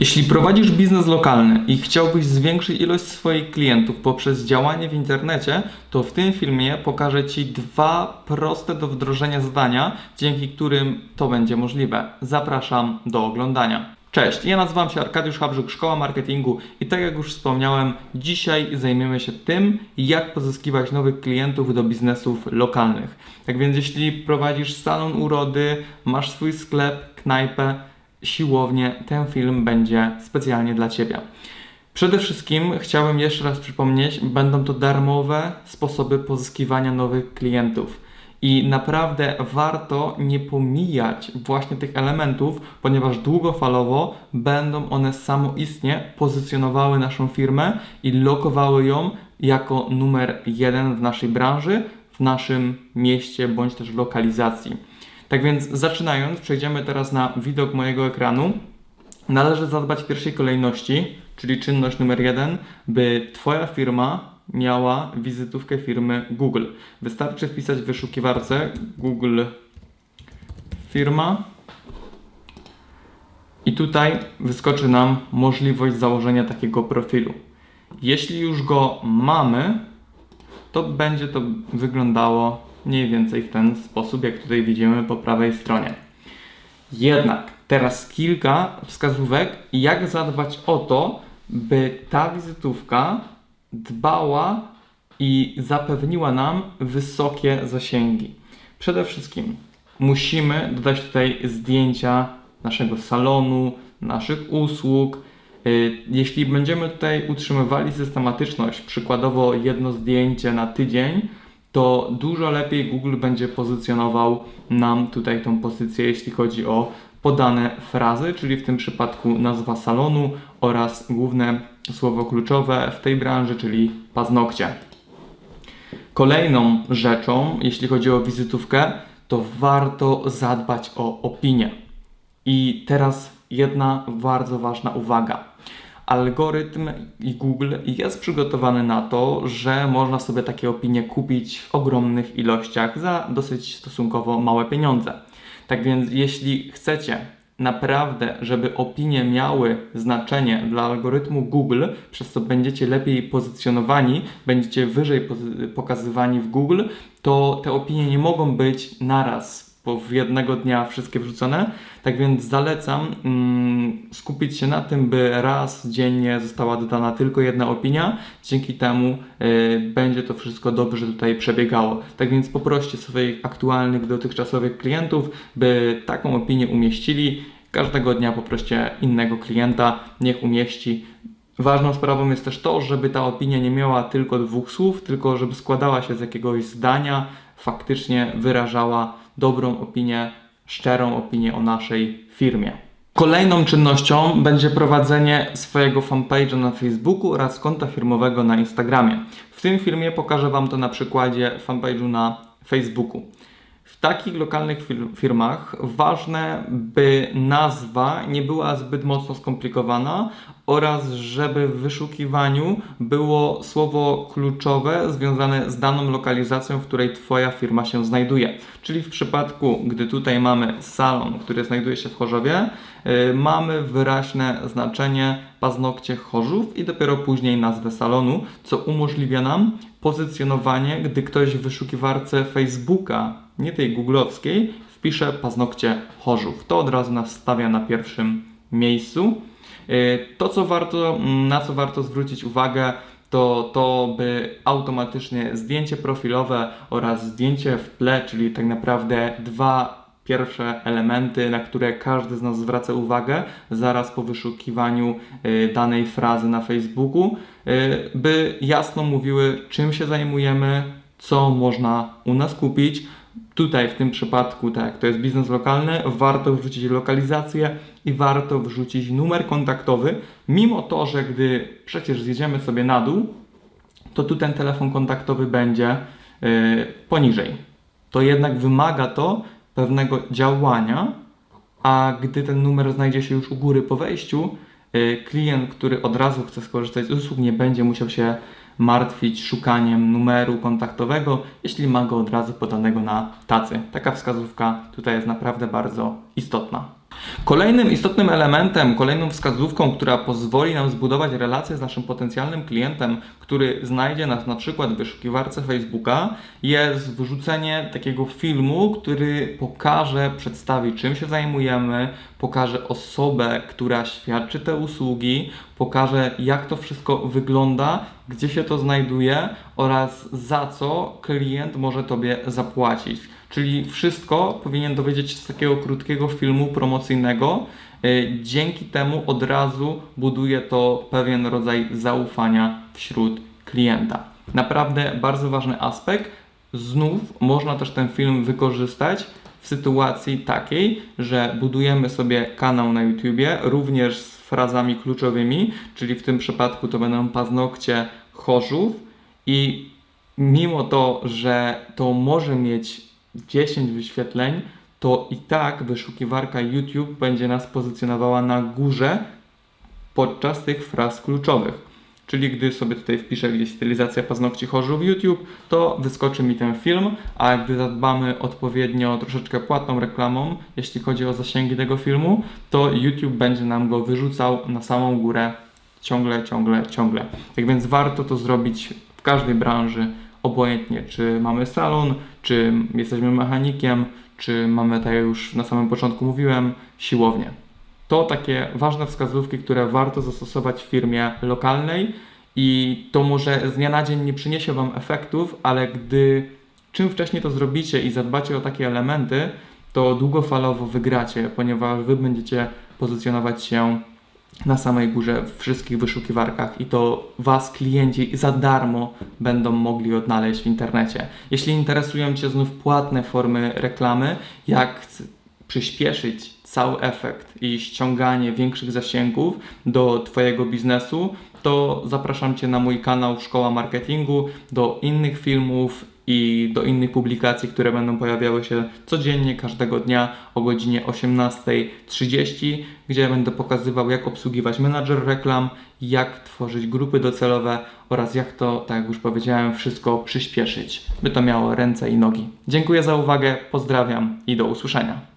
Jeśli prowadzisz biznes lokalny i chciałbyś zwiększyć ilość swoich klientów poprzez działanie w internecie, to w tym filmie pokażę Ci dwa proste do wdrożenia zadania, dzięki którym to będzie możliwe. Zapraszam do oglądania. Cześć, ja nazywam się Arkadiusz Habrzyk, Szkoła Marketingu i tak jak już wspomniałem, dzisiaj zajmiemy się tym, jak pozyskiwać nowych klientów do biznesów lokalnych. Tak więc jeśli prowadzisz salon urody, masz swój sklep, knajpę, siłownię, ten film będzie specjalnie dla Ciebie. Przede wszystkim chciałbym jeszcze raz przypomnieć, będą to darmowe sposoby pozyskiwania nowych klientów. I naprawdę warto nie pomijać właśnie tych elementów, ponieważ długofalowo będą one samoistnie pozycjonowały naszą firmę i lokowały ją jako numer jeden w naszej branży, w naszym mieście bądź też lokalizacji. Tak więc zaczynając, przejdziemy teraz na widok mojego ekranu. Należy zadbać w pierwszej kolejności, czyli czynność numer jeden, by Twoja firma miała wizytówkę firmy Google. Wystarczy wpisać w wyszukiwarce Google firma i tutaj wyskoczy nam możliwość założenia takiego profilu. Jeśli już go mamy, to będzie to wyglądało mniej więcej w ten sposób, jak tutaj widzimy po prawej stronie. Jednak teraz kilka wskazówek, jak zadbać o to, by ta wizytówka dbała i zapewniła nam wysokie zasięgi. Przede wszystkim musimy dodać tutaj zdjęcia naszego salonu, naszych usług. Y, Jeśli będziemy tutaj utrzymywali systematyczność, przykładowo jedno zdjęcie na tydzień, to dużo lepiej Google będzie pozycjonował nam tutaj tą pozycję, jeśli chodzi o podane frazy, czyli w tym przypadku nazwa salonu oraz główne słowo kluczowe w tej branży, czyli paznokcie. Kolejną rzeczą, jeśli chodzi o wizytówkę, to warto zadbać o opinię. I teraz jedna bardzo ważna uwaga. Algorytm i Google jest przygotowany na to, że można sobie takie opinie kupić w ogromnych ilościach za dosyć stosunkowo małe pieniądze. Tak więc, jeśli chcecie naprawdę, żeby opinie miały znaczenie dla algorytmu Google, przez co będziecie lepiej pozycjonowani, będziecie wyżej pokazywani w Google, to te opinie nie mogą być naraz, bo w jednego dnia wszystkie wrzucone. Tak więc zalecam mm, skupić się na tym, by raz dziennie została dodana tylko jedna opinia. Dzięki temu y, będzie to wszystko dobrze tutaj przebiegało. Tak więc poproście swoich aktualnych, dotychczasowych klientów, by taką opinię umieścili. Każdego dnia poproście innego klienta, niech umieści. Ważną sprawą jest też to, żeby ta opinia nie miała tylko dwóch słów, tylko żeby składała się z jakiegoś zdania, faktycznie wyrażała dobrą opinię, szczerą opinię o naszej firmie. Kolejną czynnością będzie prowadzenie swojego fanpage'a na Facebooku oraz konta firmowego na Instagramie. W tym filmie pokażę Wam to na przykładzie fanpage'u na Facebooku. W takich lokalnych fir- firmach ważne, by nazwa nie była zbyt mocno skomplikowana oraz żeby w wyszukiwaniu było słowo kluczowe związane z daną lokalizacją, w której Twoja firma się znajduje. Czyli w przypadku, gdy tutaj mamy salon, który znajduje się w Chorzowie, yy, mamy wyraźne znaczenie paznokcie Chorzów i dopiero później nazwę salonu, co umożliwia nam pozycjonowanie, gdy ktoś w wyszukiwarce Facebooka, nie tej googlowskiej, wpisze paznokcie Chorzów. To od razu nas stawia na pierwszym miejscu. Yy, To, co warto, mm, na co warto zwrócić uwagę, to to, by automatycznie zdjęcie profilowe oraz zdjęcie w tle, czyli tak naprawdę dwa pierwsze elementy, na które każdy z nas zwraca uwagę zaraz po wyszukiwaniu y, danej frazy na Facebooku, y, by jasno mówiły, czym się zajmujemy, co można u nas kupić. Tutaj w tym przypadku, tak, to jest biznes lokalny, warto wrzucić lokalizację i warto wrzucić numer kontaktowy, mimo to, że gdy przecież zjedziemy sobie na dół, to tu ten telefon kontaktowy będzie y, poniżej. To jednak wymaga to pewnego działania, a gdy ten numer znajdzie się już u góry po wejściu, y, klient, który od razu chce skorzystać z usług, nie będzie musiał się martwić szukaniem numeru kontaktowego, jeśli ma go od razu podanego na tacy. Taka wskazówka tutaj jest naprawdę bardzo istotna. Kolejnym istotnym elementem, kolejną wskazówką, która pozwoli nam zbudować relację z naszym potencjalnym klientem, który znajdzie nas na przykład w wyszukiwarce Facebooka, jest wrzucenie takiego filmu, który pokaże, przedstawi czym się zajmujemy, pokaże osobę, która świadczy te usługi, pokaże jak to wszystko wygląda, gdzie się to znajduje oraz za co klient może Tobie zapłacić. Czyli wszystko powinien dowiedzieć się z takiego krótkiego filmu promocyjnego. Y, Dzięki temu od razu buduje to pewien rodzaj zaufania wśród klienta. Naprawdę bardzo ważny aspekt. Znów można też ten film wykorzystać w sytuacji takiej, że budujemy sobie kanał na YouTubie, również z frazami kluczowymi, czyli w tym przypadku to będą paznokcie chorzów i mimo to, że to może mieć 10 wyświetleń, to i tak wyszukiwarka YouTube będzie nas pozycjonowała na górze podczas tych fraz kluczowych. Czyli gdy sobie tutaj wpiszę gdzieś stylizacja paznokci chorzów YouTube, to wyskoczy mi ten film, a gdy zadbamy odpowiednio troszeczkę płatną reklamą, jeśli chodzi o zasięgi tego filmu, to YouTube będzie nam go wyrzucał na samą górę ciągle, ciągle, ciągle. Tak więc warto to zrobić w każdej branży, obojętnie czy mamy salon, czy jesteśmy mechanikiem, czy mamy, tak jak już na samym początku mówiłem, siłownię. To takie ważne wskazówki, które warto zastosować w firmie lokalnej i to może z dnia na dzień nie przyniesie Wam efektów, ale gdy czym wcześniej to zrobicie i zadbacie o takie elementy, to długofalowo wygracie, ponieważ Wy będziecie pozycjonować się na samej górze w wszystkich wyszukiwarkach i to Was klienci za darmo będą mogli odnaleźć w internecie. Jeśli interesują Cię znów płatne formy reklamy, jak przyspieszyć cały efekt i ściąganie większych zasięgów do Twojego biznesu, to zapraszam Cię na mój kanał Szkoła Marketingu, do innych filmów i do innych publikacji, które będą pojawiały się codziennie, każdego dnia o godzinie 18.30, gdzie będę pokazywał, jak obsługiwać menadżer reklam, jak tworzyć grupy docelowe oraz jak to, tak jak już powiedziałem, wszystko przyspieszyć, by to miało ręce i nogi. Dziękuję za uwagę, pozdrawiam i do usłyszenia.